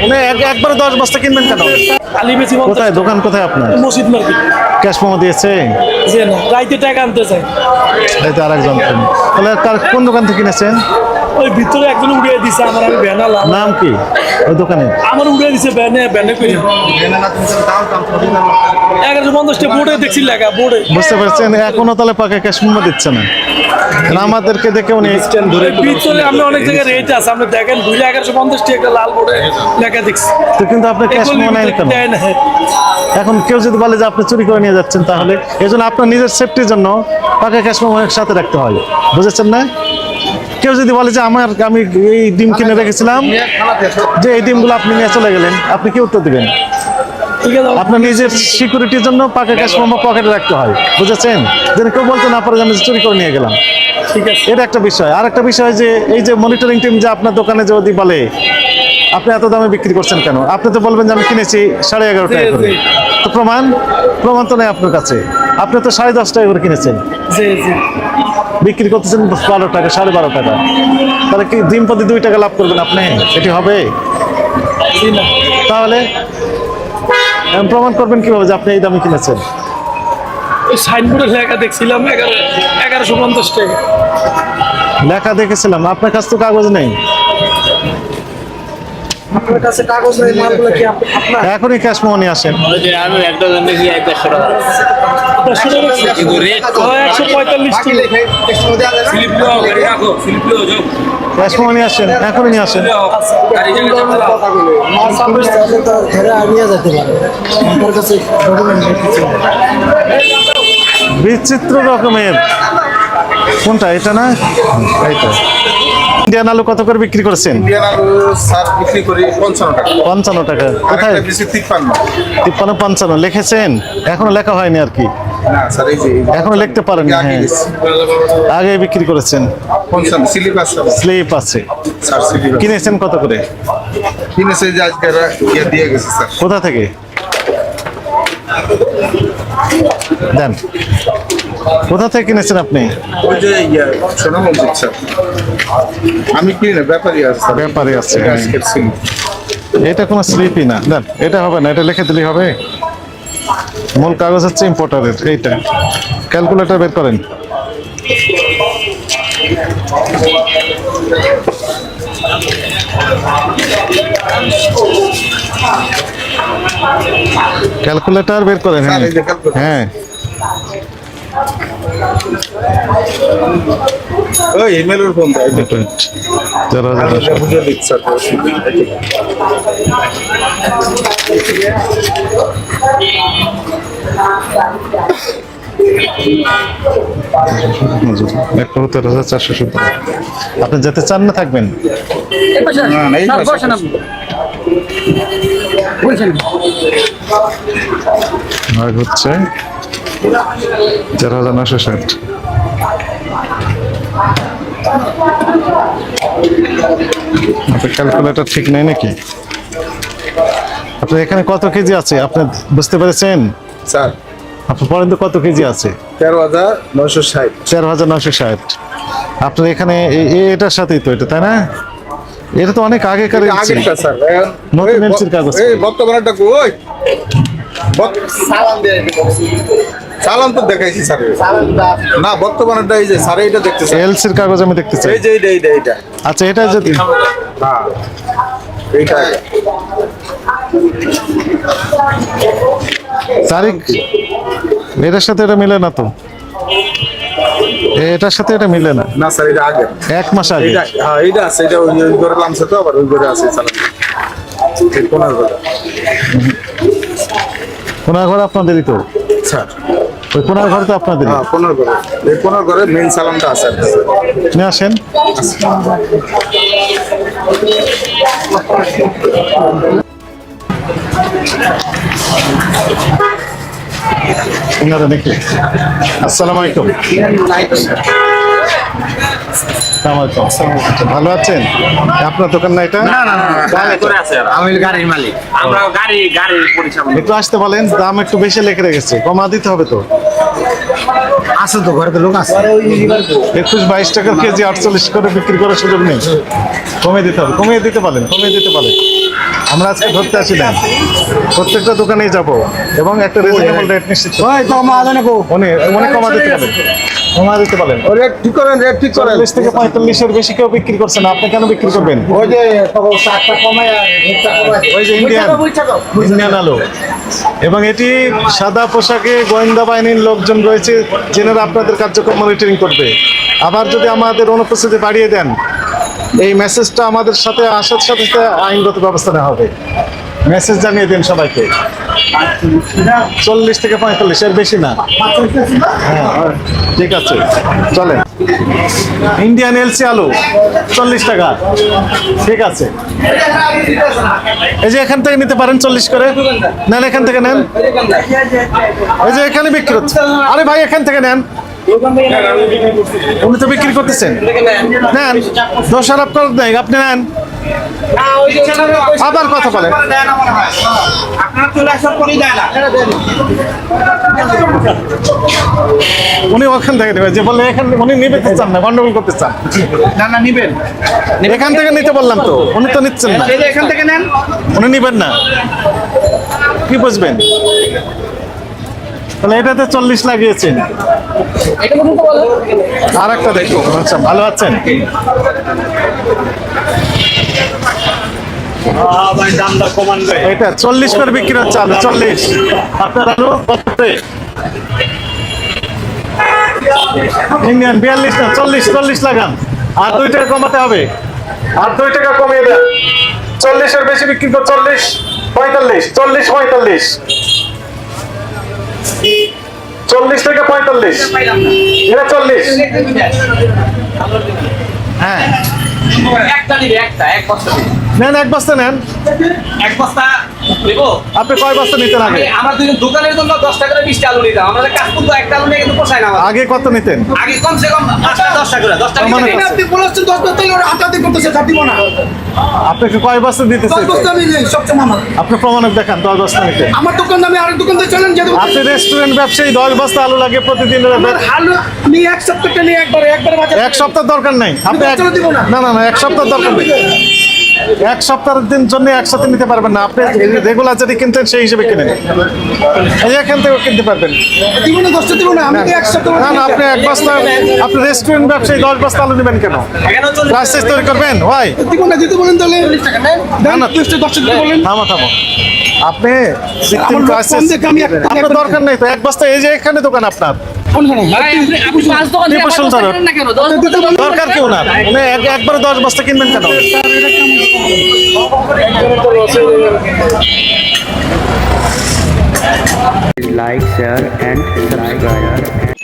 মানে এক- একবারে দশ বস্তা কিনবেন কেন? কোথায়? দোকান কোথায় আপনার? মসজিদ মার্কেট। ক্যাশ মোমো দিয়েছে? যে না রাইতে টাকা আনতে চাই। আরেকজন তাহলে কার- কোন দোকান থেকে কিনেছেন? ওই ভিতরে একজন উড়িয়ে দিছে আমার আমি ব্যানালাম নাম কি? ওই দোকানে? আমার উড়িয়ে দিছে ব্যানে ব্যানে করে। এগারোশো পঞ্চাশটা বোর্ডে দেখছি লেখা বোর্ডে। বুঝতে পারছেন এখনও তাহলে পাকা ক্যাশ দিচ্ছে না। আমাদেরকে দেখে উনি ভিতরে আমি অনেক জায়গায় রেট আছে। আপনি দেখেন দুই এগারোশো পঞ্চাশটি একটা লাল বোর্ডে লেখা দেখছি। তো কিন্তু আপনি ক্যাশ নেন কেন? দেয় না। এখন কেউ যদি বলে যে আপনি চুরি করে নিয়ে যাচ্ছেন তাহলে এই জন্য আপনার নিজের সেফটির জন্য পাকা ক্যাশ মোমো সাথে রাখতে হয়। বুঝেছেন না? কেউ যদি বলে যে আমার আমি এই ডিম কিনে রেখেছিলাম যে এই ডিমগুলো আপনি নিয়ে চলে গেলেন আপনি কি উত্তর দিবেন? আপনার নিজের সিকিউরিটির জন্য পাকা ক্যাশ মোমো পকেটে রাখতে হয় বুঝেছেন? যেন কেউ বলতে না পারে যে আমি চুরি করে নিয়ে গেলাম। ঠিক আছে। এটা একটা বিষয়। আর একটা বিষয় যে এই যে মনিটরিং টিম যে আপনার দোকানে যদি বলে আপনি এত দামে বিক্রি করছেন কেন? আপনি তো বলবেন যে আমি কিনেছি সাড়ে এগারো টাকা করে। তো প্রমাণ? প্রমাণ তো নেই আপনার কাছে। আপনি তো সাড়ে দশ টাকা করে কিনেছেন। বিক্রি করতেছেন বারো টাকা সাড়ে বারো টাকা। তাহলে কি দিন প্রতি দুই টাকা লাভ করবেন আপনি? এটি হবে? তাহলে প্রমাণ করবেন কীভাবে যে আপনি এই দামে কিনেছেন? ওই সাইনবোর্ডে লেখা দেখছিলাম এগারোশো পঞ্চাশ টাকা। লেখা দেখেছিলাম। আপনার কাছে তো কাগজ নেই। আপনার কাছে কাগজ নেই মালগুলো কি আপনার? এখনই ক্যাশ মোহনি আসেন। আমি এক ডজন দেখি এক দেড়শো টাকা একশো পঁয়তাল্লিশ স্লিপ লো গাড়ি রাখো। স্লিপ লো ক্যাশ মোহনি আসেন এখনই নিয়ে আসেন বিচিত্র রকমের কোনটা? এটা না? এইটা। ইন্ডিয়ান আলু কত করে বিক্রি করেছেন? ইন্ডিয়ান আলু সার বিক্রি করি পঞ্চান্ন টাকা। পঞ্চান্ন টাকা। কোথায়? বেশি তিপ্পান্ন। তিপ্পান্ন পঞ্চান্ন। লিখেছেন? এখনও লেখা হয়নি আর কি। এখনও লিখতে পারেন আগে হ্যাঁ। বিক্রি করেছেন। স্লিপ আছে? স্লিপ আছে। স্যার কিনেছেন কত করে? কিনেছে ইয়ে দিয়ে গেছে স্যার। কোথা থেকে? দেন। কোথা থেকে কিনেছেন আপনি? ইয়ে স্যার। আমি কিনি আছে ব্যাপারী আছে, হ্যাঁ। এটা কোনো স্লিপই না। দেন এটা হবে না এটা লিখে দিলেই হবে? মূল কাগজ হচ্ছে ইম্পোর্টারের এইটা। ক্যালকুলেটর বের করেন। ক্যালকুলেটর বের করেন হ্যাঁ। হ্যাঁ। ওই ইমেলের ফোন বুঝে দিচ্ছি স্যার। এক লক্ষ তেরো হাজার চারশো সত্তর। আপনি যেতে চান না থাকবেন? ভাগ হচ্ছে তেরো হাজার নশো ষাট। আপনার ক্যালকুলেটর ঠিক নেই নাকি? আপনার এখানে কত কেজি আছে? আপনি বুঝতে পেরেছেন? স্যার। আপনার পর্যন্ত কত কেজি আছে? তেরো হাজার নয়শো ষাট। তেরো হাজার নশো ষাট। আপনার এখানে এ- এ- এটার সাথেই তো এটা তাই না? এটা তো অনেক আগেকার নতুন এই কাগজ। এই বর্তমানেরটা কই চালান তো দেখাইছি স্যার। না বর্তমানেরটা এই যে স্যার এইটা দেখতে এলসির কাগজ আমি দেখতে এই যে এইটা এইটা এইটা। আচ্ছা এটা যদি হ্যাঁ এইটা। তারিখ এটার সাথে এটা মিলে না তো? এটার সাথে এটা মিলে না? না স্যার এটা আগে। এক মাস আগে। এইটা হ্যাঁ এটা আছে এটা ওই করে লামছে তো আবার ওই করে আছে চালান কোনার করে কোনার ঘর আপনাদেরই তো? স্যার। ওই কোনার ঘর তো আপনাদের হ্যাঁ কোনার করে এই কোনার করে মেইন চালানটা আছে স্যার। নিয়ে আসেন। ওনারা দেখে। আসসালাম আলাইকুম। আসসালামু আলাইকুম। ভালো আছেন? আপনার দোকান না এটা? আমি গাড়ির মালিক। আমরা গাড়ি গাড়ি পরিচালনা একটু আসতে বলেন দাম একটু বেশি লেখে রেখেছে। কমা দিতে হবে তো। আছে তো ঘরে তো লোক আছে। একুশ বাইশ টাকার কেজি আটচল্লিশ করে বিক্রি করার সুযোগ নেই। কমিয়ে দিতে হবে কমিয়ে দিতে পারেন কমিয়ে দিতে পারেন। আমরা আজকে ধরতে আসি না। প্রত্যেকটা দোকানেই যাব এবং একটা রিজনেবল রেট নিশ্চিত উনি কমা দিতে পারেন। কমা দিতে পারেন। রেট ঠিক করেন রেট ঠিক করেন। চল্লিশ থেকে পঁয়তাল্লিশের বেশি কেউ বিক্রি করছে না। আপনি কেন বিক্রি করবেন? ওই যে তখন সাতটা কমায় রেটটা কমায়। ওই যে ইন্ডিয়ান ইন্ডিয়ান আলু। এবং এটি সাদা পোশাকে গোয়েন্দা বাহিনীর লোকজন রয়েছে যেনারা আপনাদের কার্যক্রম মনিটরিং করবে? আবার যদি আমাদের অনুপস্থিতি বাড়িয়ে দেন, এই মেসেজটা আমাদের সাথে, আসার সাথে সাথে আইনগত ব্যবস্থা নেওয়া হবে। মেসেজ জানিয়ে দিন সবাইকে। চল্লিশ থেকে পঁয়তাল্লিশ, এর বেশি না। ঠিক আছে, চলেন। ইন্ডিয়ান এলসি আলু, চল্লিশ টাকা। ঠিক আছে। এই যে এখান থেকে নিতে পারেন চল্লিশ করে। নেন এখান থেকে, নেন। এই যে এখানে বিক্রি হচ্ছে। আরে ভাই, এখান থেকে নেন। উনি তো বিক্রি করতেছেন। নেন। দোষ আরোপ করার নেই, আপনি নেন। আবার কথা না উনি ওখান থেকে নেবেন যে বললেন এখান উনি নিতে চান না গন্ডগোল করতে চান। না না নিবেন। এখান থেকে নিতে বললাম তো উনি তো নিচ্ছেন না। এখান থেকে নেন। উনি নিবেন না। কি বুঝবেন? তাহলে এটাতে চল্লিশ লাগিয়েছেন। আর একটা দেখো আচ্ছা ভালো আছেন? এটা চল্লিশ করে বিক্রি হচ্ছে আলু চল্লিশ। আপনার আলু কত ইন্ডিয়ান বিয়াল্লিশ না চল্লিশ চল্লিশ লাগান। আর দুই টাকা কমাতে হবে। আর দুই টাকা কমিয়ে দেন। চল্লিশের বেশি বিক্রি কর চল্লিশ পঁয়তাল্লিশ চল্লিশ পঁয়তাল্লিশ। চল্লিশ থেকে পঁয়তাল্লিশ। এটা চল্লিশ। হ্যাঁ। একটা নিবে একটা এক বস্তা। নেন এক বস্তা নেন। এক বস্তা নেব? আপনি কয় বস্তা নিতেন আগে? আমি- আমার দুজন দোকানের জন্য দশ টাকা করে বিশটা আলু নিতাম। আমাদের কাজ করতো একটা আলু নিয়ে কিন্তু পোষায় না আগে কত নিতেন? আগে কমসে কম পাঁচটা দশটা করে দশটা আমার নিতে কাছে। আপনি বলেছেন দশ বস্তা ওরা হাতাহাতি করতেছে ছাড় দিব না। আপনাকে কয় বস্তা দিতে দশ বস্তা আমি নেই সবচেয়ে আমার আপনি প্রমাণক দেখান দশ বস্তা নিতেন আমার দোকান আমি আরেক দোকান থেকে চলেন যেতে আপনি রেস্টুরেন্ট ব্যবসায়ী দশ বস্তা আলু লাগে প্রতিদিন আলু নিয়ে এক সপ্তাহটা নিয়ে একবারে একবারে বাজার এক সপ্তাহ দরকার নাই। আপনি। না। না না এক সপ্তাহ দরকার নেই। এক সপ্তাহের দিন জন্য একসাথে নিতে পারবেন না। আপনি রেগুলার যদি কিনতেন সেই হিসেবে কিনেন এই এখান থেকেও কিনতে পারবেন। না না আপনি এক বস্তা আপনি রেস্টুরেন্ট ব্যবসায়ী দশ বস্তা আলু নেবেন কেন? এখানেও তৈরি করবেন? দিব না তাহলে। না, থামো থামো। আপনি আপনার দরকার নেই তো এক বস্তা এই যে এখানে দোকান আপনার। দরকার কেউ না একবারে দশ বস্তা কিনবেন কেন? Like, share and subscribe.